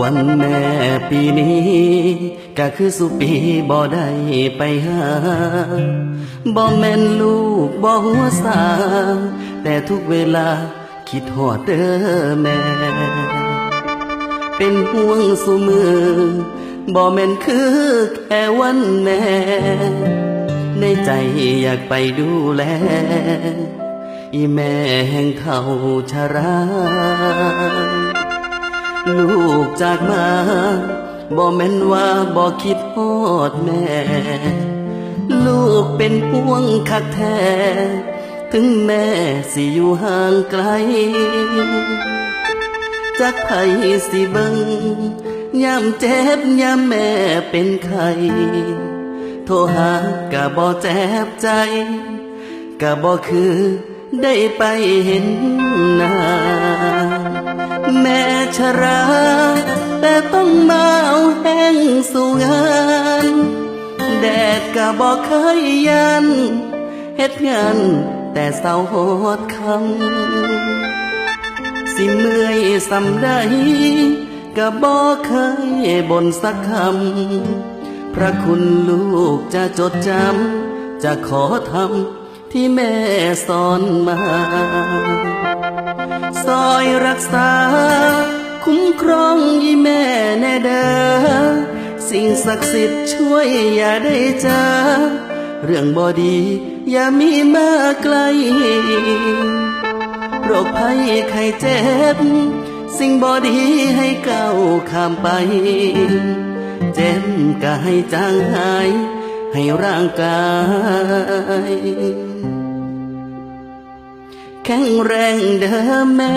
วันแม่ปีนี้ก็คือสุปีบ่ได้ไปหาบ่แม่นลูกบ่หัวสา แต่ทุกเวลาคิดหอดเด้อแม่ เป็นห่วงสุมือบ่แม่นคือแค่วันแม่ ในใจอยากไปดูแล อีแม่แห่งเท่าชรา ลูกจากมาบ่แม่นว่าบ่คิดฮอดแม่ ลูกเป็นห่วงคักแท้ ถึงแม่สิอยู่ห่างไกลจักไผสิเบิงยามเจ็บยามแม่เป็นไข้โทรหากะบ่แจ็บใจ กะบ่คือได้ไปเห็นหน้าแม่ชรา แต่ต้องมาเอาแห้งสู่งาน แดดกะบ่เคยยันเฮ็ดงาน แต่เศร้าโหดคำสิเมื่อยสำได้กะบ่เคยบ่นสักคำ พระคุณลูกจะจดจำ จะขอทำที่แม่สอนมา ซอยรักษา คุ้มครองยี่แม่แน่เด้อสิ่งศักดิ์สิทธิ์ช่วยอย่าได้เจอ เรื่องบอดี อย่ามีมาไกลโรคภัยไข้เจ็บ สิ่งบอดีให้ก้าวข้ามไป เจ็บก็ให้จางหาย ให้ร่างกาย แข็งแรงเด้อแม่